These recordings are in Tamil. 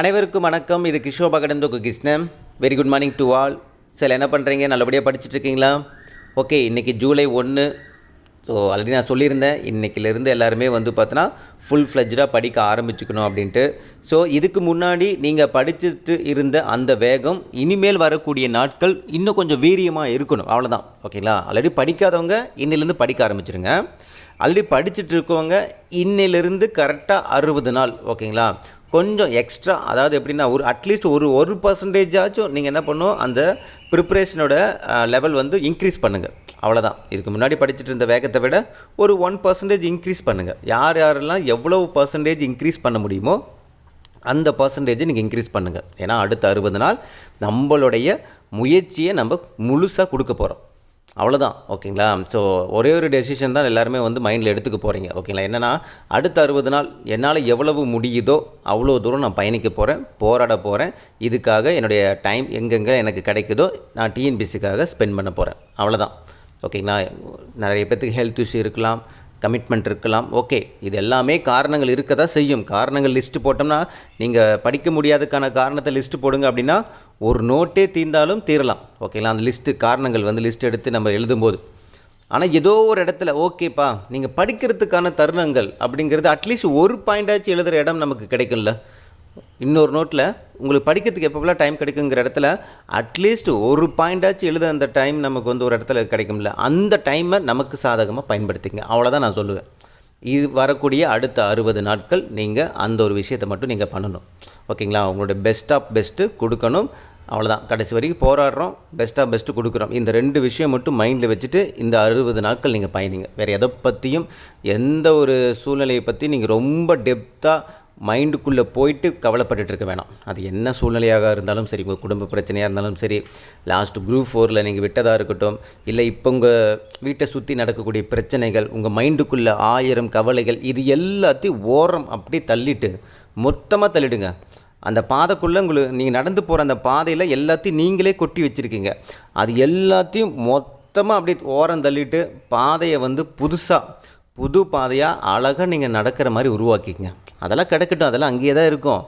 அனைவருக்கும் வணக்கம். இது கிஷோபா கடந்தோக்கு Krishnan. Very good morning to all sir என்ன பண்ணுறீங்க நல்லபடியாக படிச்சுட்ருக்கீங்களா? ஓகே இன்றைக்கி ஜூலை ஒன்று ஸோ ஆல்ரெடி நான் சொல்லியிருந்தேன். இன்றைக்கிலேருந்து எல்லாருமே வந்து பார்த்தோன்னா ஃபுல் ஃப்ளெஜ்டாக படிக்க ஆரம்பிச்சுக்கணும் அப்படின்ட்டு. ஸோ இதுக்கு முன்னாடி நீங்கள் படிச்சுட்டு இருந்த அந்த வேகம் இனிமேல் வரக்கூடிய நாட்கள் இன்னும் கொஞ்சம் வீரியமாக இருக்கணும். அவ்வளோதான் ஓகேங்களா ஆல்ரெடி படிக்காதவங்க இன்னிலேருந்து படிக்க ஆரம்பிச்சிருங்க. ஆல்ரெடி படிச்சுட்டு இருக்கவங்க இன்னிலிருந்து கரெக்டாக அறுபது நாள். ஓகேங்களா கொஞ்சம் எக்ஸ்ட்ரா அதாவது எப்படின்னா ஒரு அட்லீஸ்ட் ஒரு ஒரு பர்சன்டேஜாச்சும் நீங்கள் என்ன பண்ணும் அந்த ப்ரிப்ரேஷனோட லெவல் வந்து இன்க்ரீஸ் பண்ணுங்கள் அவ்வளோதான் இதுக்கு முன்னாடி படிச்சுட்டு இருந்த வேகத்தை விட ஒரு ஒன் பர்சன்டேஜ் இன்க்ரீஸ் பண்ணுங்கள் யார் யாரெல்லாம் எவ்வளவு பர்சன்டேஜ் இன்க்ரீஸ் பண்ண முடியுமோ அந்த பர்சன்டேஜை நீங்கள் இன்க்ரீஸ் பண்ணுங்கள் ஏன்னா அடுத்த அறுபது நாள் நம்மளுடைய முயற்சியை நம்ம முழுசாக கொடுக்க போகிறோம் அவ்வளோதான் ஓகேங்களா? ஸோ ஒரே ஒரு டெசிஷன் தான் எல்லாருமே வந்து மைண்டில் எடுத்துக்க போகிறீங்க ஓகேங்களா? என்னென்னா அடுத்த அறுபது நாள் என்னால் எவ்வளவு முடியுதோ அவ்வளோ தூரம் நான் பயணிக்க போகிறேன் போராட போகிறேன் இதுக்காக என்னுடைய டைம் எங்கெங்கே எனக்கு கிடைக்குதோ நான் டிஎன்பிசிக்காக ஸ்பெண்ட் பண்ண போகிறேன் அவ்வளோதான் ஓகேங்களா? நிறைய பேர்த்துக்கு ஹெல்த் இஷ்யூ இருக்கலாம் கமிட்மெண்ட் இருக்கலாம். ஓகே இது எல்லாமே காரணங்கள் இருக்க தான் செய்யும். காரணங்கள் லிஸ்ட்டு போட்டோம்னா நீங்கள் படிக்க முடியாததுக்கான காரணத்தை லிஸ்ட்டு போடுங்க அப்படின்னா ஒரு நோட்டே தீர்ந்தாலும் தீரலாம். ஓகேங்களா அந்த லிஸ்ட்டு காரணங்கள் வந்து லிஸ்ட் எடுத்து நம்ம எழுதும்போது. ஆனால் ஏதோ ஒரு இடத்துல ஓகேப்பா நீங்கள் படிக்கிறதுக்கான தருணங்கள் அப்படிங்கிறது அட்லீஸ்ட் ஒரு பாயிண்டாச்சும் எழுதுகிற இடம் நமக்கு கிடைக்கும்ல. இன்னொரு நோட்டில் உங்களுக்கு படிக்கிறதுக்கு எப்போல்லாம் டைம் கிடைக்குங்கிற இடத்துல அட்லீஸ்ட் ஒரு பாயிண்டாச்சும் எழுத அந்த டைம் நமக்கு வந்து ஒரு இடத்துல கிடைக்கும்ல. அந்த டைமை நமக்கு சாதகமாக பயன்படுத்திங்க. அவ்வளோதான் நான் சொல்லுவேன். இது வரக்கூடிய அடுத்த அறுபது நாட்கள் நீங்கள் அந்த ஒரு விஷயத்தை மட்டும் நீங்கள் பண்ணணும். ஓகேங்களா உங்களோட பெஸ்ட் ஆஃப் பெஸ்ட்டு கொடுக்கணும். அவ்வளோதான் கடைசி வரைக்கும் போராடுறோம். பெஸ்ட்டாக பெஸ்ட்டு கொடுக்குறோம். இந்த ரெண்டு விஷயம் மட்டும் மைண்டில் வச்சுட்டு இந்த அறுபது நாட்கள் நீங்கள் பயணிங்க. வேறு எதை பற்றியும் எந்த ஒரு சூழ்நிலையை பற்றி நீங்கள் ரொம்ப டெப்த்தாக மைண்டுக்குள்ளே போயிட்டு கவலைப்பட்டுட்டு இருக்க வேணாம். அது என்ன சூழ்நிலையாக இருந்தாலும் சரி உங்கள் குடும்ப பிரச்சனையாக இருந்தாலும் சரி லாஸ்ட் குரூப் ஃபோரில் நீங்கள் விட்டதாக இருக்கட்டும் இல்லை இப்போ உங்கள் வீட்டை சுற்றி நடக்கக்கூடிய பிரச்சனைகள் உங்கள் மைண்டுக்குள்ளே ஆயிரம் கவலைகள் இது எல்லாத்தையும் ஓரம் அப்படியே தள்ளிட்டு மொத்தமாக தள்ளிடுங்க. அந்த பாதைக்குள்ளே உங்களுக்கு நீங்கள் நடந்து போகிற அந்த பாதையில் எல்லாத்தையும் நீங்களே கொட்டி வச்சுருக்கீங்க. அது எல்லாத்தையும் மொத்தமாக அப்படியே ஓரம் தள்ளிட்டு பாதையை வந்து புதுசாக புது பாதையாக அழகாக நீங்கள் நடக்கிற மாதிரி உருவாக்கிக்கங்க. அதெல்லாம் கிடக்கட்டும். அதெல்லாம் அங்கேயே தான் இருக்கும்.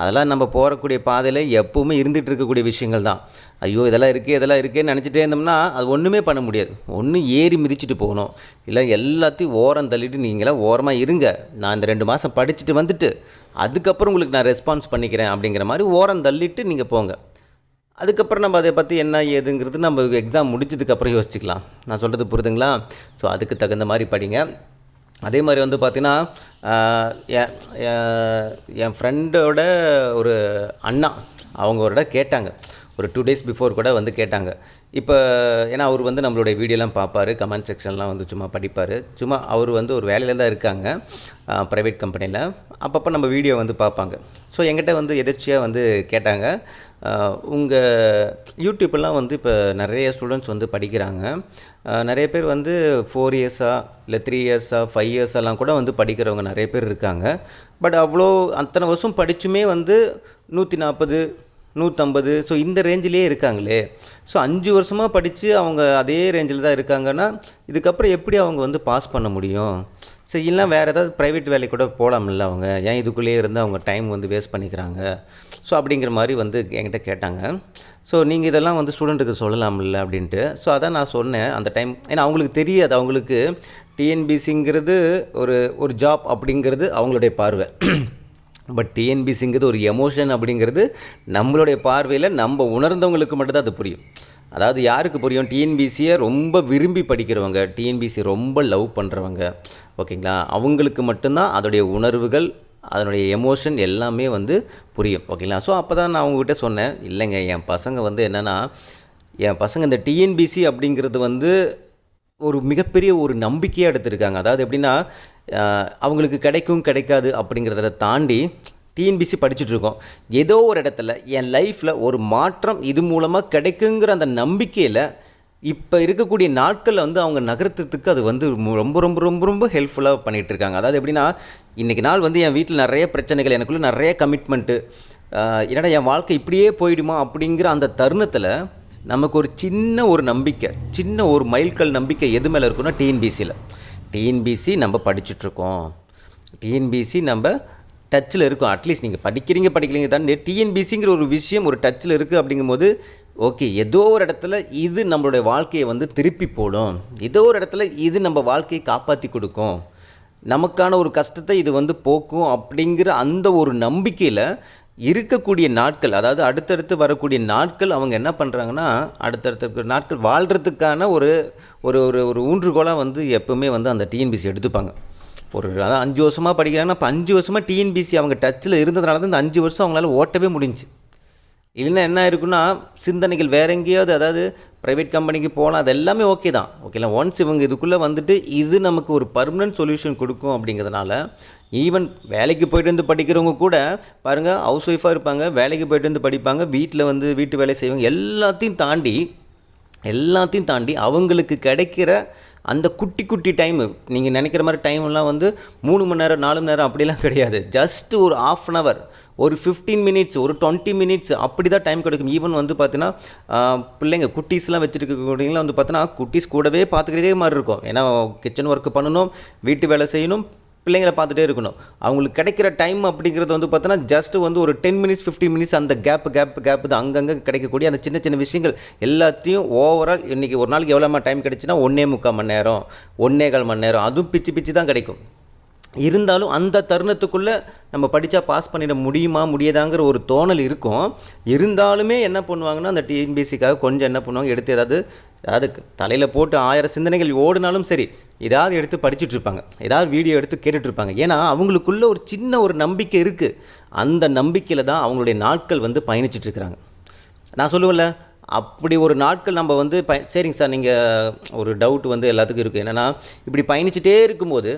அதெல்லாம் நம்ம போகக்கூடிய பாதையில் எப்போவுமே இருந்துகிட்டு இருக்கக்கூடிய விஷயங்கள் தான். ஐயோ இதெல்லாம் இருக்குது இதெல்லாம் இருக்கேன்னு நினச்சிட்டே இருந்தோம்னா அது ஒன்றுமே பண்ண முடியாது. ஒன்று ஏறி மிதிச்சுட்டு போகணும். இல்லை எல்லாத்தையும் ஓரம் தள்ளிட்டு நீங்களாம் ஓரமாக இருங்க. நான் இந்த ரெண்டு மாதம் படிச்சுட்டு வந்துட்டு அதுக்கப்புறம் உங்களுக்கு நான் ரெஸ்பான்ஸ் பண்ணிக்கிறேன் அப்படிங்கிற மாதிரி ஓரம் தள்ளிட்டு நீங்கள் போங்க. அதுக்கப்புறம் நம்ம அதை பற்றி என்ன ஏதுங்கிறது நம்ம எக்ஸாம் முடிச்சதுக்கப்புறம் யோசிச்சுக்கலாம். நான் சொல்கிறது புரிதுங்களா? ஸோ அதுக்கு தகுந்த மாதிரி படிங்க. அதே மாதிரி வந்து பார்த்தீங்கன்னா என் என்- என் ஃப்ரெண்டோட ஒரு அண்ணா அவங்க ஒரு இடம் கேட்டாங்க. ஒரு டூ டேஸ் பிஃபோர் கூட வந்து கேட்டாங்க. இப்போ ஏன்னா அவர் வந்து நம்மளுடைய வீடியோலாம் பார்ப்பாரு கமெண்ட் செக்ஷன்லாம் வந்து சும்மா படிப்பார். சும்மா அவர் வந்து ஒரு வேலையில் தான் இருக்காங்க ப்ரைவேட் கம்பெனியில் அப்பப்போ நம்ம வீடியோ வந்து பார்ப்பாங்க. ஸோ எங்கிட்ட வந்து எதிர்ச்சியாக வந்து கேட்டாங்க. உங்கள் யூடியூப்லாம் வந்து இப்போ நிறைய ஸ்டூடெண்ட்ஸ் வந்து படிக்கிறாங்க. நிறைய பேர் வந்து ஃபோர் இயர்ஸாக இல்லை த்ரீ இயர்ஸாக ஃபைவ் இயர்ஸெல்லாம் கூட வந்து படிக்கிறவங்க நிறைய பேர் இருக்காங்க. பட் அவ்வளோ அத்தனை வருஷம் படித்துமே வந்து நூற்றி நாற்பது நூற்றம்பது ஸோ இந்த ரேஞ்சிலே இருக்காங்களே. ஸோ அஞ்சு வருஷமாக படித்து அவங்க அதே ரேஞ்சில் தான் இருக்காங்கன்னா இதுக்கப்புறம் எப்படி அவங்க வந்து பாஸ் பண்ண முடியும்? ஸோ இல்லைனா வேறு ஏதாவது ப்ரைவேட் வேலைக்கு கூட போகலாம்ல அவங்க. ஏன் இதுக்குள்ளேயே இருந்து அவங்க டைம் வந்து வேஸ்ட் பண்ணிக்கிறாங்க? ஸோ அப்படிங்கிற மாதிரி வந்து என்கிட்ட கேட்டாங்க. ஸோ நீங்கள் இதெல்லாம் வந்து ஸ்டூடெண்ட்டுக்கு சொல்லலாம்ல அப்படின்ட்டு. ஸோ அதான் நான் சொன்னேன் அந்த டைம் ஏன்னா அவங்களுக்கு தெரியாது. அவங்களுக்கு டிஎன்பிசிங்கிறது ஒரு ஒரு ஜாப் அப்படிங்கிறது அவங்களுடைய பார்வை. பட் டிஎன்பிசிங்கிறது ஒரு எமோஷன் அப்படிங்கிறது நம்மளுடைய பார்வையில் நம்ம உணர்ந்தவங்களுக்கு மட்டும்தான் அது புரியும். அதாவது யாருக்கு புரியும்? டிஎன்பிசியை ரொம்ப விரும்பி படிக்கிறவங்க டிஎன்பிசி ரொம்ப லவ் பண்ணுறவங்க ஓகேங்களா அவங்களுக்கு மட்டும்தான் அதோடைய உணர்வுகள் அதனுடைய எமோஷன் எல்லாமே வந்து புரியும். ஓகேங்களா ஸோ அப்போ தான் நான் அவங்ககிட்ட சொன்னேன். இல்லைங்க என் பசங்க வந்து என்னென்னா என் பசங்க இந்த டிஎன்பிசி அப்படிங்கிறது வந்து ஒரு மிகப்பெரிய ஒரு நம்பிக்கையாக எடுத்திருக்காங்க. அதாவது எப்படின்னா அவங்களுக்கு கிடைக்கும் கிடைக்காது அப்படிங்கிறத தாண்டி டிஎன்பிசி படிச்சுட்டு இருக்கோம். ஏதோ ஒரு இடத்துல என் லைஃப்பில் ஒரு மாற்றம் இது மூலமாக கிடைக்குங்கிற அந்த நம்பிக்கையில் இப்போ இருக்கக்கூடிய நாட்களில் வந்து அவங்க நகரத்துக்கு அது வந்து ரொம்ப ரொம்ப ரொம்ப ரொம்ப ஹெல்ப்ஃபுல்லாக பண்ணிகிட்டு இருக்காங்க. அதாவது எப்படின்னா இன்றைக்கி நாள் வந்து என் வீட்டில் நிறைய பிரச்சனைகள் எனக்குள்ளே நிறைய கமிட்மெண்ட்டு என்னடா என் வாழ்க்கை இப்படியே போயிடுமா அப்படிங்கிற அந்த தருணத்தில் நமக்கு ஒரு சின்ன ஒரு நம்பிக்கை சின்ன ஒரு மைல்கல் நம்பிக்கை எது மேலே இருக்குன்னா டிஎன்பிசியில் டிஎன்பிசி நம்ம படிச்சுட்ருக்கோம். டிஎன்பிசி நம்ம டச்சில் இருக்கும். அட்லீஸ்ட் நீங்கள் படிக்கிறீங்க படிக்கிறீங்க தானே டிஎன்பிசிங்கிற ஒரு விஷயம் ஒரு டச்சில் இருக்குது அப்படிங்கும்போது ஓகே ஏதோ ஒரு இடத்துல இது நம்மளுடைய வாழ்க்கையை வந்து திருப்பி போடும். ஏதோ ஒரு இடத்துல இது நம்ம வாழ்க்கையை காப்பாற்றி கொடுக்கும். நமக்கான ஒரு கஷ்டத்தை இது வந்து போக்கும் அப்படிங்கிற அந்த ஒரு நம்பிக்கையில் இருக்கக்கூடிய நாட்கள் அதாவது அடுத்தடுத்து வரக்கூடிய நாட்கள் அவங்க என்ன பண்ணுறாங்கன்னா அடுத்தடுத்த நாட்கள் வாழ்கிறதுக்கான ஒரு ஒரு ஒரு ஒரு ஊன்றுகோலாக வந்து எப்பவுமே வந்து அந்த டிஎன்பிசி எடுத்துப்பாங்க. ஒரு அதான் அஞ்சு வருஷமாக படிக்கிறாங்கன்னா இப்போ அஞ்சு வருஷமாக டிஎன்பிசி அவங்க டச்சில் இருந்ததுனால தான் இந்த அஞ்சு வருஷம் அவங்களால ஓட்டவே முடிஞ்சு இல்லைன்னா என்ன இருக்குன்னா சிந்தனைகள் வேற எங்கேயாவது அதாவது ப்ரைவேட் கம்பெனிக்கு போகலாம் அது எல்லாமே ஓகே தான். ஓகேங்களா ஒன்ஸ் இவங்க இதுக்குள்ளே வந்துட்டு இது நமக்கு ஒரு பர்மனன்ட் சொல்யூஷன் கொடுக்கும் அப்படிங்கிறதுனால ஈவன் வேலைக்கு போயிட்டு வந்து படிக்கிறவங்க கூட பாருங்கள் ஹவுஸ் ஒய்ஃபாக இருப்பாங்க வேலைக்கு போயிட்டு வந்து படிப்பாங்க வீட்டில் வந்து வீட்டு வேலை செய்வாங்க எல்லாத்தையும் தாண்டி எல்லாத்தையும் தாண்டி அவங்களுக்கு கிடைக்கிற அந்த குட்டி குட்டி டைமு நீங்கள் நினைக்கிற மாதிரி டைம்லாம் வந்து மூணு மணி நேரம் நாலு மணி நேரம் அப்படிலாம் கிடையாது. ஜஸ்ட் ஒரு ஆஃப் அன் ஹவர் ஒரு ஃபிஃப்டீன் மினிட்ஸ் ஒரு டுவெண்ட்டி மினிட்ஸ் அப்படி தான் டைம் கிடைக்கும். ஈவன் வந்து பார்த்தீங்கன்னா பிள்ளைங்க குட்டீஸ்லாம் வச்சுருக்கக்கூடியவங்களாம் வந்து பார்த்தீங்கன்னா குட்டீஸ் கூடவே பார்த்துக்கிட்டே மாதிரி இருக்கும். ஏன்னா கிச்சன் ஒர்க் பண்ணணும் வீட்டு வேலை செய்யணும் பிள்ளைங்களை பார்த்துட்டே இருக்கணும். அவங்களுக்கு கிடைக்கிற டைம் அப்படிங்கிறது வந்து பார்த்தோன்னா ஜஸ்ட் வந்து ஒரு டென் மினிட்ஸ் ஃபிஃப்டின் மினிட்ஸ் அந்த கேப் கேப் கேப் தான் அங்கங்கே கிடைக்கக்கூடிய அந்த சின்ன சின்ன விஷயங்கள் எல்லாத்தையும் ஓவரால் இன்றைக்கி ஒரு நாளைக்கு எவ்வளோ டைம் கிடைச்சுன்னா ஒன்றே முக்கால் மணி நேரம் ஒன்றே கால் மணி நேரம். அதுவும் பிச்சு பிச்சு தான் கிடைக்கும். இருந்தாலும் அந்த தருணத்துக்குள்ளே நம்ம படித்தா பாஸ் பண்ணிட முடியுமா முடியாதாங்கிற ஒரு தோணல் இருக்கும். இருந்தாலுமே என்ன பண்ணுவாங்கன்னா அந்த டிஎன்பிசிக்காக கொஞ்சம் என்ன பண்ணுவாங்க எடுத்து ஏதாவது அதாவது தலையில் போட்டு ஆயிரம் சிந்தனைகள் ஓடினாலும் சரி ஏதாவது எடுத்து படிச்சுட்டு இருப்பாங்க ஏதாவது வீடியோ எடுத்து கேட்டுட்ருப்பாங்க. ஏன்னா அவங்களுக்குள்ள ஒரு சின்ன ஒரு நம்பிக்கை இருக்குது அந்த நம்பிக்கையில் தான் அவங்களுடைய நாட்கள் வந்து பயணிச்சிட்ருக்குறாங்க. நான் சொல்லுவேன்ல அப்படி ஒரு நாட்கள் நம்ம வந்து ப சரிங்க சார் நீங்கள் ஒரு டவுட் வந்து எல்லாத்துக்கும் இருக்குது என்னென்னா இப்படி பயணிச்சுட்டே இருக்கும்போது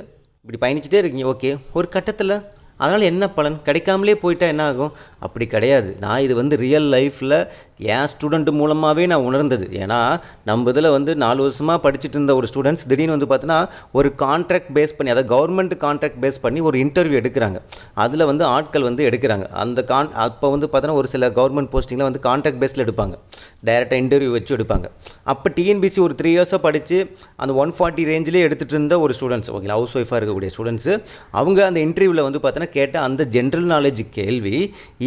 இப்படி பயணிச்சுட்டே இருக்கீங்க ஓகே. ஒரு கட்டத்தில் அதனால் என்ன பலன்? கிடைக்காமலே போயிட்டா என்ன ஆகும்? அப்படி கிடையாது. நான் இது வந்து ரியல் லைஃப்பில் என் ஸ்டூடெண்ட் மூலமாகவே நான் உணர்ந்தது. ஏன்னா நம்ம இதில் வந்து நாலு வருஷமாக படிச்சுட்டு இருந்த ஒரு ஸ்டூடெண்ட்ஸ் திடீர்னு வந்து பார்த்தீங்கன்னா ஒரு கான்ட்ராக்ட் பேஸ் பண்ணி அதாவது கவர்மெண்ட் கான்ட்ராக்ட் பேஸ் பண்ணி ஒரு இன்டர்வியூ எடுக்கிறாங்க. அதில் வந்து ஆட்கள் வந்து எடுக்கிறாங்க. அந்த கான் அப்போ வந்து பார்த்தீங்கன்னா ஒரு சில கவர்மெண்ட் போஸ்டிங்கில் வந்து கான்ட்ராக்ட் பேஸில் எடுப்பாங்க. டைரெக்டாக இன்டர்வியூ வச்சு எடுப்பாங்க. அப்போ டிஎன்பிசி ஒரு த்ரீ இயர்ஸாக படித்து அந்த ஒன் ஃபார்ட்டி ரேஞ்சிலே எடுத்துகிட்டு இருந்த ஒரு ஸ்டூடெண்ட்ஸ் ஓகேங்களா ஹவுஸ் ஒய்ஃபாக இருக்கக்கூடிய ஸ்டூடெண்ட்ஸு அவங்க அந்த இன்டர்வியூவில் வந்து பார்த்தீங்கன்னா கேட்ட அந்த ஜென்ரல் நாலேஜ் கேள்வி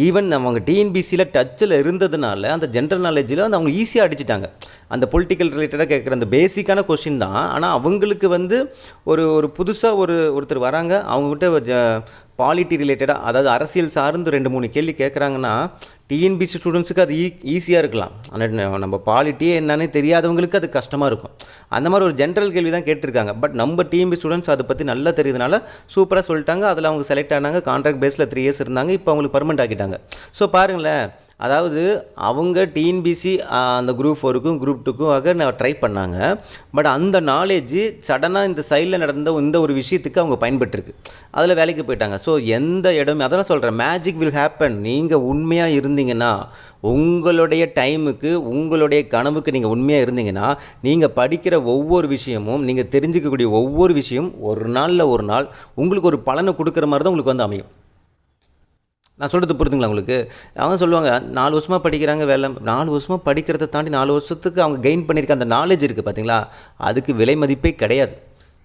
ஈவன் அவங்க டிஎன்பிசியில் டச்சில் இருந்ததுனால அந்த ஜென்ரல் நாலேஜில் வந்து அவங்க ஈஸியாக அடிச்சிட்டாங்க. அந்த பொலிட்டிக்கல் ரிலேட்டடாக கேட்குற அந்த பேசிக்கான கொஷின் தான். ஆனால் அவங்களுக்கு வந்து ஒரு ஒரு புதுசாக ஒரு ஒருத்தர் வராங்க அவங்ககிட்ட பாலிட்டி ரிலேட்டடாக அதாவது அரசியல் சார்ந்து ரெண்டு மூணு கேள்வி கேட்குறாங்கன்னா டிஎன்பிசி ஸ்டூடெண்ட்ஸுக்கு அது e-, ஈ ஈஸியாக இருக்கலாம். ஆனால் நம்ம பாலிட்டியே என்னன்னு தெரியாதவங்களுக்கு அது கஷ்டமாக இருக்கும். அந்த மாதிரி ஒரு ஜென்ரல் கேள்வி தான் கேட்டிருக்காங்க. பட் நம்ம டிஎன்பி ஸ்டூடெண்ட்ஸ் அதை பற்றி நல்லா தெரியுதுனால சூப்பராக சொல்லிட்டாங்க. அதில் அவங்க செலக்ட் ஆனாங்க. கான்ட்ராக்ட் பேஸில் த்ரீ இயர்ஸ் இருந்தாங்க. இப்போ அவங்களுக்கு பர்மனெண்ட் ஆக்கிட்டாங்க. ஸோ பாருங்களேன். அதாவது அவங்க டிஎன்பிசி அந்த குரூப் ஃபோருக்கும் குரூப் டூக்கும் நான் ட்ரை பண்ணாங்க. பட் அந்த நாலேஜ் சடனாக இந்த சைடில் நடந்த இந்த ஒரு விஷயத்துக்கு அவங்க பயன்பட்டுருக்கு அதில் வேலைக்கு போயிட்டாங்க. ஸோ எந்த இடமே அதெல்லாம் சொல்கிறேன் மேஜிக் வில் ஹேப்பன் நீங்கள் உண்மையாக இருந்தீங்கன்னா உங்களுடைய டைமுக்கு உங்களுடைய கனவுக்கு நீங்கள் உண்மையாக இருந்தீங்கன்னா நீங்கள் படிக்கிற ஒவ்வொரு விஷயமும் நீங்கள் தெரிஞ்சுக்கக்கூடிய ஒவ்வொரு விஷயம் ஒரு நாளில் ஒரு நாள் உங்களுக்கு ஒரு பலனை கொடுக்குற மாதிரி தான் உங்களுக்கு வந்து அமையும். நான் சொல்கிறது புரிதுங்களா உங்களுக்கு? அவங்க சொல்லுவாங்க நாலு வருஷமாக படிக்கிறாங்க வேலை. நாலு வருஷமாக படிக்கிறத தாண்டி நாலு வருஷத்துக்கு அவங்க கெயின் பண்ணியிருக்க அந்த நாலேஜ் இருக்குது பார்த்தீங்களா அதுக்கு விலை மதிப்பே கிடையாது.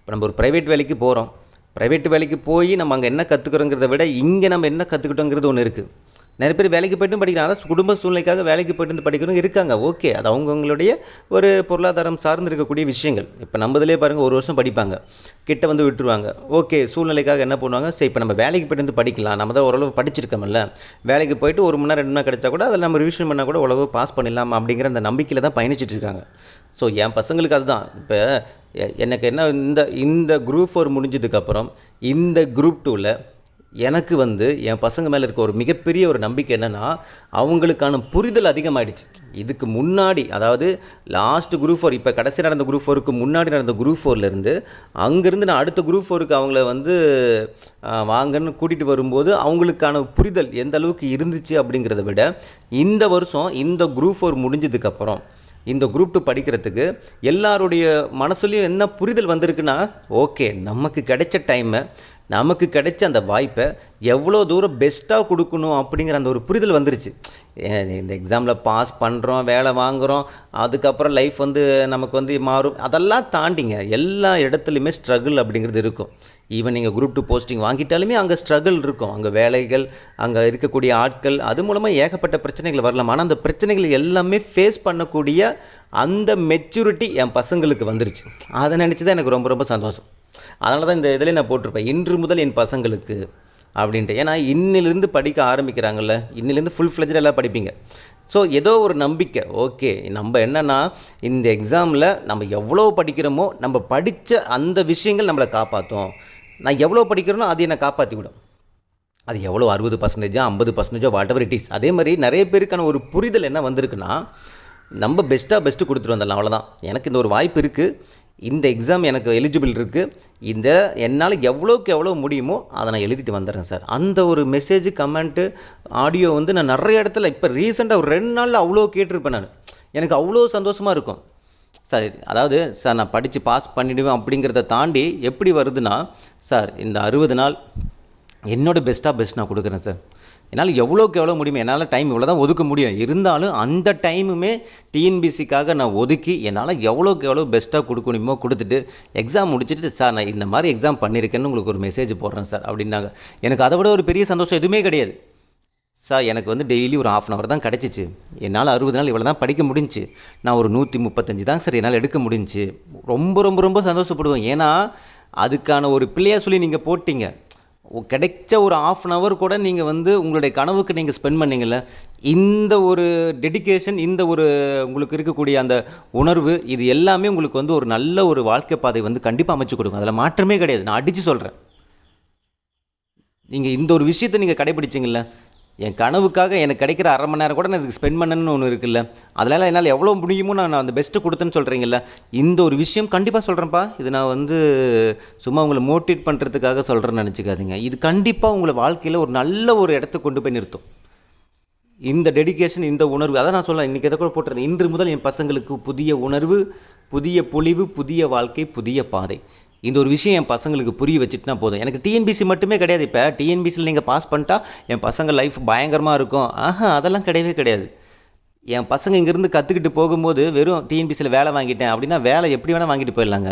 இப்போ நம்ம ஒரு ப்ரைவேட் வேலைக்கு போகிறோம் ப்ரைவேட் வேலைக்கு போய் நம்ம அங்கே என்ன கற்றுக்குறோங்கிறத விட இங்கே நம்ம என்ன கற்றுக்கிட்டோங்கிறது ஒன்று இருக்குது நிறைய பேர் வேலைக்கு போய்ட்டும் படிக்கிறாங்க. அதான் குடும்ப சூழ்நிலைக்காக வேலைக்கு போயிட்டு வந்து படிக்கிறவங்க இருக்காங்க. ஓகே. அது அவங்கவுங்களுடைய ஒரு பொருளாதாரம் சார்ந்து இருக்கக்கூடிய விஷயங்கள். இப்போ நம்மதிலே பாருங்கள் ஒரு வருஷம் படிப்பாங்க. கிட்ட வந்து விட்டுருவாங்க. ஓகே. சூழ்நிலைக்காக என்ன பண்ணுவாங்க? சரி இப்போ நம்ம வேலைக்கு போயிட்டு வந்து படிக்கலாம். நம்ம தான் ஓரளவு படிச்சிருக்கோம்ல. வேலைக்கு போயிட்டு ஒரு மணி நேரம் ரெண்டு மணி கிடைச்சா கூட அதில் நம்ம ரிவிஷன் பண்ணால் கூட ஓரளவு பாஸ் பண்ணிடலாம் அப்படிங்கிற அந்த நம்பிக்கையில் தான் பயணிச்சிட்டு இருக்காங்க. ஸோ என் பசங்களுக்கு அதுதான். இப்போ எ- எனக்கு என்ன இந்த இந்த குரூப் ஃபோர் முடிஞ்சதுக்கப்புறம் இந்த குரூப் டூவில் எனக்கு வந்து என் பசங்க மேலே இருக்க ஒரு மிகப்பெரிய ஒரு நம்பிக்கை என்னென்னா அவங்களுக்கான புரிதல் அதிகமாகிடுச்சு இதுக்கு முன்னாடி அதாவது லாஸ்ட் குரூப் ஃபோர் இப்போ கடைசி நடந்த குரூப் ஃபோருக்கு முன்னாடி நடந்த குரூப் ஃபோர்லேருந்து அங்கேருந்து நான் அடுத்த குரூப் ஃபோருக்கு அவங்கள வந்து வாங்கன்னு கூட்டிகிட்டு வரும்போது அவங்களுக்கான புரிதல் எந்த அளவுக்கு இருந்துச்சு அப்படிங்கிறத விட இந்த வருஷம் இந்த குரூப் ஃபோர் முடிஞ்சதுக்கப்புறம் இந்த குரூப் டூ படிக்கிறதுக்கு எல்லாருடைய மனசுலையும் என்ன புரிதல் வந்திருக்குன்னா ஓகே நமக்கு கிடைச்ச டைமை நமக்கு கிடைச்ச அந்த வாய்ப்பை எவ்வளோ தூரம் பெஸ்ட்டாக கொடுக்கணும் அப்படிங்கிற அந்த ஒரு புரிதல் வந்துருச்சு. இந்த எக்ஸாமில் பாஸ் பண்ணுறோம் வேலை வாங்குகிறோம் அதுக்கப்புறம் லைஃப் வந்து நமக்கு வந்து மாறும். அதெல்லாம் தாண்டிங்க. எல்லா இடத்துலையுமே ஸ்ட்ரகிள் அப்படிங்கிறது இருக்கும். ஈவன் நீங்கள் குரூப் டூ போஸ்டிங் வாங்கிட்டாலுமே அங்கே ஸ்ட்ரகிள் இருக்கும். அங்கே வேலைகள் அங்கே இருக்கக்கூடிய ஆட்கள் அது மூலமாக ஏகப்பட்ட பிரச்சனைகள் வரலாம். ஆனால் அந்த பிரச்சனைகள் எல்லாமே ஃபேஸ் பண்ணக்கூடிய அந்த மெச்சூரிட்டி என் பசங்களுக்கு வந்துருச்சு. அதை நினச்சி தான் எனக்கு ரொம்ப ரொம்ப சந்தோஷம். அதனால தான் இந்த இதில் நான் போட்டிருப்பேன். இன்று முதல் என் பசங்களுக்கு அப்படின்ட்டு. ஏன்னா இன்னிலிருந்து படிக்க ஆரம்பிக்கிறாங்கல்ல. இன்னிலேருந்து ஃபுல் ஃப்ளெஜ்டாக எல்லாம் படிப்பீங்க. ஸோ ஏதோ ஒரு நம்பிக்கை. ஓகே நம்ம என்னென்னா இந்த எக்ஸாமில் நம்ம எவ்வளோ படிக்கிறோமோ நம்ம படித்த அந்த விஷயங்கள் நம்மளை காப்பாற்றும் நான் எவ்வளோ படிக்கிறேனோ அது என்னை காப்பாற்றி விடும் அது எவ்வளோ அறுபது பர்சன்டேஜோ ஐம்பது பர்சன்டேஜோ வாட் எவர் இட் இஸ் அதே மாதிரி நிறைய பேருக்கான ஒரு புரிதல் என்ன வந்திருக்குன்னா நம்ம பெஸ்ட்டாக பெஸ்ட்டு கொடுத்துட்டு வந்துடலாம் அவ்வளோதான் எனக்கு இந்த ஒரு வாய்ப்பு இருக்குது இந்த எக்ஸாம் எனக்கு எலிஜிபிள் இருக்குது இந்த என்னால் எவ்வளோக்கு எவ்வளோ முடியுமோ அதை நான் எழுதிட்டு வந்துடுறேன் சார். அந்த ஒரு மெசேஜ் கமெண்ட்டு ஆடியோ வந்து நான் நிறைய இடத்துல இப்போ ரீசெண்டாக ஒரு ரெண்டு நாளில் அவ்வளோ கேட்டிருப்பேன் நான். எனக்கு அவ்வளோ சந்தோஷமாக இருக்கும். சார் அதாவது சார் நான் படித்து பாஸ் பண்ணிடுவேன் அப்படிங்கிறத தாண்டி எப்படி வருதுன்னா சார் இந்த அறுபது நாள் என்னோட பெஸ்ட்டாக பெஸ்ட் நான் கொடுக்குறேன் சார். என்னால் எவ்வளோக்கு எவ்வளோ முடியுமோ என்னால் டைம் இவ்வளோ தான் ஒதுக்க முடியும். இருந்தாலும் அந்த டைமுமே டிஎன்பிசிக்காக நான் ஒதுக்கி என்னால் எவ்வளோக்கு எவ்வளோ பெஸ்ட்டாக கொடுக்கணுமோ கொடுத்துட்டு எக்ஸாம் முடிச்சுட்டு சார் நான் இந்த மாதிரி எக்ஸாம் பண்ணியிருக்கேன்னு உங்களுக்கு ஒரு மெசேஜ் போடுறேன் சார் அப்படின்னாங்க. எனக்கு அதை விட ஒரு பெரிய சந்தோஷம் எதுவுமே கிடையாது. சார் எனக்கு வந்து டெய்லி ஒரு ஆஃப் அன் ஹவர் தான் கிடச்சிச்சு. என்னால் அறுபது நாள் இவ்வளோ தான் படிக்க முடிஞ்சு நான் ஒரு நூற்றி முப்பத்தஞ்சு தான் சார் என்னால் எடுக்க முடிஞ்சுச்சு. ரொம்ப ரொம்ப ரொம்ப சந்தோஷப்படுவேன். ஏன்னா அதுக்கான ஒரு பிள்ளையாக சொல்லி நீங்கள் போட்டிங்க. கிடைச்ச ஒரு ஆஃப் அன் ஹவர் கூட நீங்கள் வந்து உங்களுடைய கனவுக்கு நீங்கள் ஸ்பெண்ட் பண்ணீங்கல்ல இந்த ஒரு டெடிகேஷன் இந்த ஒரு உங்களுக்கு இருக்கக்கூடிய அந்த உணர்வு இது எல்லாமே உங்களுக்கு வந்து ஒரு நல்ல ஒரு வாழ்க்கை பாதை வந்து கண்டிப்பாக அமைச்சு கொடுக்கும். அதில் மாற்றமே கிடையாது. நான் அடித்து சொல்கிறேன் நீங்கள் இந்த ஒரு விஷயத்தை நீங்கள் கடைபிடிச்சிங்கள்ல என் கனவுக்காக எனக்கு கிடைக்கிற அரை மணி நேரம் கூட நான் இதுக்கு ஸ்பெண்ட் பண்ணணும்னு ஒன்று இருக்குல்ல. அதனால் என்னால் எவ்வளோ முடியுமோ நான் அந்த பெஸ்ட்டு கொடுத்தேன்னு சொல்கிறீங்கல்ல இந்த ஒரு விஷயம் கண்டிப்பாக சொல்கிறேன்ப்பா இது நான் வந்து சும்மா உங்களை மோட்டிவேட் பண்ணுறதுக்காக சொல்கிறேன்னு நினச்சிக்காதீங்க. இது கண்டிப்பாக உங்களை வாழ்க்கையில் ஒரு நல்ல ஒரு இடத்த கொண்டு போய் நிறுத்தும். இந்த டெடிகேஷன் இந்த உணர்வு அதான் நான் சொல்ல இன்றைக்கி எதை கூட போட்டிருந்தேன். இன்று முதல் என் பசங்களுக்கு புதிய உணர்வு புதிய பொழிவு புதிய வாழ்க்கை புதிய பாதை. இந்த ஒரு விஷயம் என் பசங்களுக்கு புரிய வச்சுட்டுனா போதும். எனக்கு டிஎன்பிசி மட்டுமே கிடையாது இப்போ. டிஎன்பிசியில் நீங்கள் பாஸ் பண்ணிட்டா என் பசங்க லைஃப் பயங்கரமாக இருக்கும். ஆஹா அதெல்லாம் கிடையவே கிடையாது. என் பசங்க இங்கேருந்து கற்றுக்கிட்டு போகும்போது வெறும் டிஎன்பிசியில் வேலை வாங்கிட்டேன் அப்படின்னா வேலை எப்படி வேணால் வாங்கிட்டு போயிடலாங்க.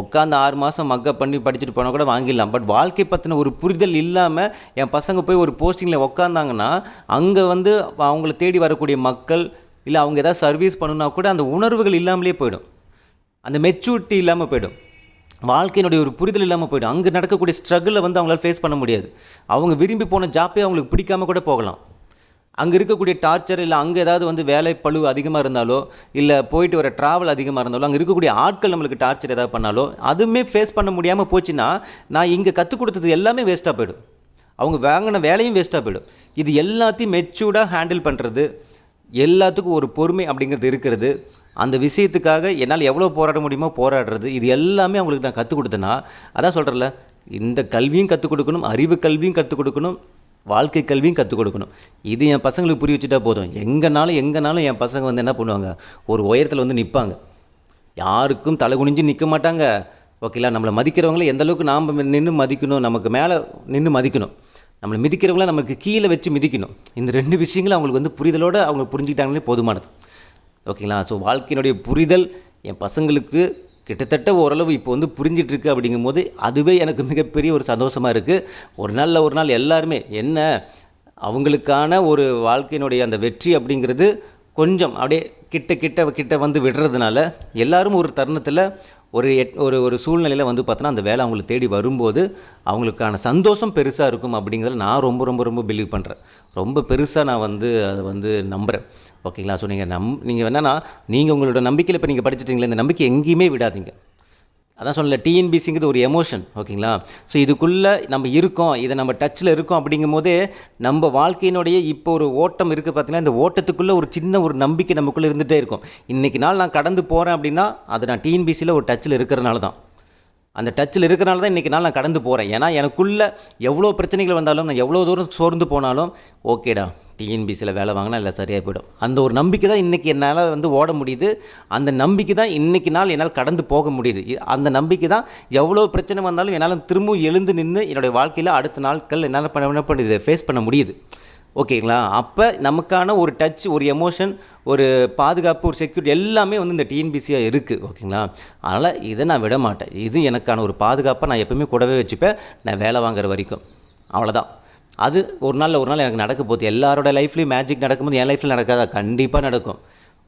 உட்காந்து ஆறு மாதம் மக்கப் பண்ணி படிச்சுட்டு போனால் கூட வாங்கிடலாம். பட் வாழ்க்கை பற்றின ஒரு புரிதல் இல்லாமல் என் பசங்க போய் ஒரு போஸ்டிங்கில் உட்காந்தாங்கன்னா அங்கே வந்து அவங்கள தேடி வரக்கூடிய மக்கள் இல்லை அவங்க ஏதாவது சர்வீஸ் பண்ணுனா கூட அந்த உணர்வுகள் இல்லாமலே போயிடும். அந்த மெச்சூரிட்டி இல்லாமல் போயிடும். வாழ்க்கையினுடைய ஒரு புரிதல் இல்லாமல் போயிடும். அங்கே நடக்கக்கூடிய ஸ்ட்ரகிளை வந்து அவங்களால ஃபேஸ் பண்ண முடியாது. அவங்க விரும்பி போன ஜாப்பே அவங்களுக்கு பிடிக்காம கூட போகலாம். அங்கே இருக்கக்கூடிய டார்ச்சர் இல்லை அங்கே ஏதாவது வந்து வேலை பளு அதிகமாக இருந்தாலோ இல்லை போயிட்டு வர ட்ராவல் அதிகமாக இருந்தாலோ அங்கே இருக்கக்கூடிய ஆட்கள் நம்மளுக்கு டார்ச்சர் ஏதாவது பண்ணாலோ அதுவுமே ஃபேஸ் பண்ண முடியாமல் போச்சுன்னா நான் இங்கே கற்றுக் கொடுத்தது எல்லாமே வேஸ்ட்டாக போயிடும். அவங்க வாங்கின வேலையும் வேஸ்ட்டாக போயிடும். இது எல்லாத்தையும் மெச்சூர்டாக ஹேண்டில் பண்ணுறது எல்லாத்துக்கும் ஒரு பொறுமை அப்படிங்கிறது இருக்கிறது. அந்த விஷயத்துக்காக என்னால் எவ்வளோ போராட முடியுமோ போராடுறது இது எல்லாமே அவங்களுக்கு நான் கற்றுக் கொடுத்தேன்னா அதான் சொல்கிறேன்ல இந்த கல்வியும் கற்றுக் கொடுக்கணும் அறிவு கல்வியும் கற்றுக் கொடுக்கணும் வாழ்க்கை கல்வியும் கற்றுக் கொடுக்கணும். இது என் பசங்களுக்கு புரிய வச்சுட்டா போதும். எங்கேனாலும் எங்கேனாலும் என் பசங்க வந்து என்ன பண்ணுவாங்க ஒரு உயரத்தில் வந்து நிற்பாங்க யாருக்கும் தலை குனிஞ்சு நிற்க மாட்டாங்க. ஓகேங்களா நம்மளை மதிக்கிறவங்கள எந்த அளவுக்கு நாம் நின்று மதிக்கணும் நமக்கு மேலே நின்று மதிக்கணும். நம்மளை மிதிக்கிறவங்கள நமக்கு கீழே வச்சு மிதிக்கணும். இந்த ரெண்டு விஷயங்களும் அவங்களுக்கு வந்து புரிதலோடு அவங்க புரிஞ்சுக்கிட்டாங்களே போதுமானது. ஓகேங்களா? ஸோ வாழ்க்கையினுடைய புரிதல் என் பசங்களுக்கு கிட்டத்தட்ட ஓரளவு இப்போ வந்து புரிஞ்சிட்ருக்கு அப்படிங்கும்போது அதுவே எனக்கு மிகப்பெரிய ஒரு சந்தோஷமாக இருக்குது ஒரு நாளில் ஒரு நாள் எல்லாருமே என்ன அவங்களுக்கான ஒரு வாழ்க்கையினுடைய அந்த வெற்றி அப்படிங்கிறது கொஞ்சம் அப்படியே கிட்ட கிட்ட கிட்ட வந்து விடுறதுனால எல்லாரும் ஒரு தருணத்தில் ஒரு எட் ஒரு ஒரு சூழ்நிலையில் வந்து பார்த்தோன்னா அந்த வேலை அவங்களை தேடி வரும்போது அவங்களுக்கான சந்தோஷம் பெருசாக இருக்கும் அப்படிங்கிறத நான் ரொம்ப ரொம்ப ரொம்ப பிலீவ் பண்ணுறேன் ரொம்ப பெருசாக நான் வந்து அதை வந்து நம்புகிறேன் ஓகேங்களா? ஸோ நீங்கள் நம் நீங்கள் என்னன்னா நீங்கள் உங்களோட நம்பிக்கையில் இப்போ நீங்கள் படிச்சிட்டீங்களே இந்த நம்பிக்கை எங்கேயுமே விடாதீங்க. அதான் சொல்லல டிஎன்பிசிங்கிறது ஒரு எமோஷன் ஓகேங்களா? ஸோ இதுக்குள்ளே நம்ம இருக்கோம் இதை நம்ம டச்சில் இருக்கோம் அப்படிங்கும் போதே நம்ம வாழ்க்கையினுடைய இப்போ ஒரு ஓட்டம் இருக்குது பார்த்தீங்கன்னா இந்த ஓட்டத்துக்குள்ளே ஒரு சின்ன ஒரு நம்பிக்கை நமக்குள்ளே இருந்துகிட்டே இருக்கும். இன்றைக்கி நாள் நான் கடந்து போகிறேன் அப்படின்னா அது நான் டிஎன்பிசியில் ஒரு டச்சில் இருக்கிறனால தான். அந்த டச்சில் இருக்கிறனால தான் இன்றைக்கி நாள் நான் கடந்து போகிறேன் ஏன்னா எனக்குள்ளே எவ்வளோ பிரச்சனைகள் வந்தாலும் நான் எவ்வளோ தூரம் சோர்ந்து போனாலும் ஓகேடா டிஎன்பிசியில் வேலை வாங்கினா இல்லை சரியாக போயிடும். அந்த ஒரு நம்பிக்கை தான் இன்றைக்கி என்னால் வந்து ஓட முடியுது. அந்த நம்பிக்கை தான் இன்றைக்கி நாள் என்னால் கடந்து போக முடியுது. அந்த நம்பிக்கை தான் எவ்வளோ பிரச்சனை வந்தாலும் என்னால் திரும்பவும் எழுந்து நின்று என்னுடைய வாழ்க்கையில் அடுத்த நாட்கள் என்னால் பண்ண என்ன பண்ணுது ஃபேஸ் பண்ண முடியுது. ஓகேங்களா? அப்போ நமக்கான ஒரு டச் ஒரு எமோஷன் ஒரு பாதுகாப்பு ஒரு செக்யூரிட்டி எல்லாமே வந்து இந்த டிஎன்பிசியாக இருக்குது ஓகேங்களா? அதனால் இதை நான் விட மாட்டேன். இது எனக்கான ஒரு பாதுகாப்பாக நான் எப்பவுமே கூடவே வச்சுப்பேன். நான் வேலை வாங்குற வரைக்கும். அவ்வளோதான் அது ஒரு நாள் ஒரு நாள் எனக்கு நடக்க போகுது. எல்லாரோட லைஃப்லேயும் மேஜிக் நடக்கும்போது என் லைஃப்பில் நடக்காதா? கண்டிப்பாக நடக்கும்.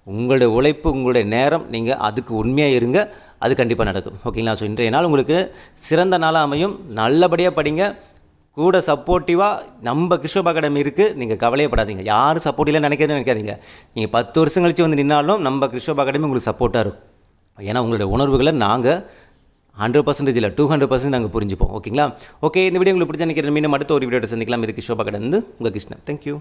உங்களுடைய உழைப்பு உங்களுடைய நேரம் நீங்கள் அதுக்கு உண்மையாக இருங்க. அது கண்டிப்பாக நடக்கும். ஓகேங்களா? ஸோ இன்றைய நாள் உங்களுக்கு சிறந்த நாளாக அமையும். நல்லபடியாக படிங்க. கூட சப்போர்ட்டிவாக நம்ம கிருஷ்ண அகாடமி இருக்குது நீங்கள் கவலையப்படாதீங்க. யாரும் சப்போர்ட்டிலாம் நினைக்கிறதே நினைக்காதீங்க. நீங்கள் பத்து வருஷம் கழிச்சு வந்து நின்னாலும் நம்ம கிருஷ்ண அகாடமி உங்களுக்கு சப்போர்ட்டாக இருக்கும். ஏன்னா உங்களுடைய உணர்வுகளை நாங்கள் ஹண்ட்ரட் பர்சன்டேஜ் இல்லை டூ ஹண்ட்ரட் பர்சன்ட் நாங்கள் புரிஞ்சுப்போம். ஓகேங்களா? ஓகே இந்த வீடியோ உங்களுக்கு பிடிச்ச நினைக்கிறேன் மீண்டும் அடுத்த ஒரு வீடியோட சந்திக்கலாம். இது கிஷோபா கடந்து உங்கள் கிருஷ்ணன். தேங்க்யூ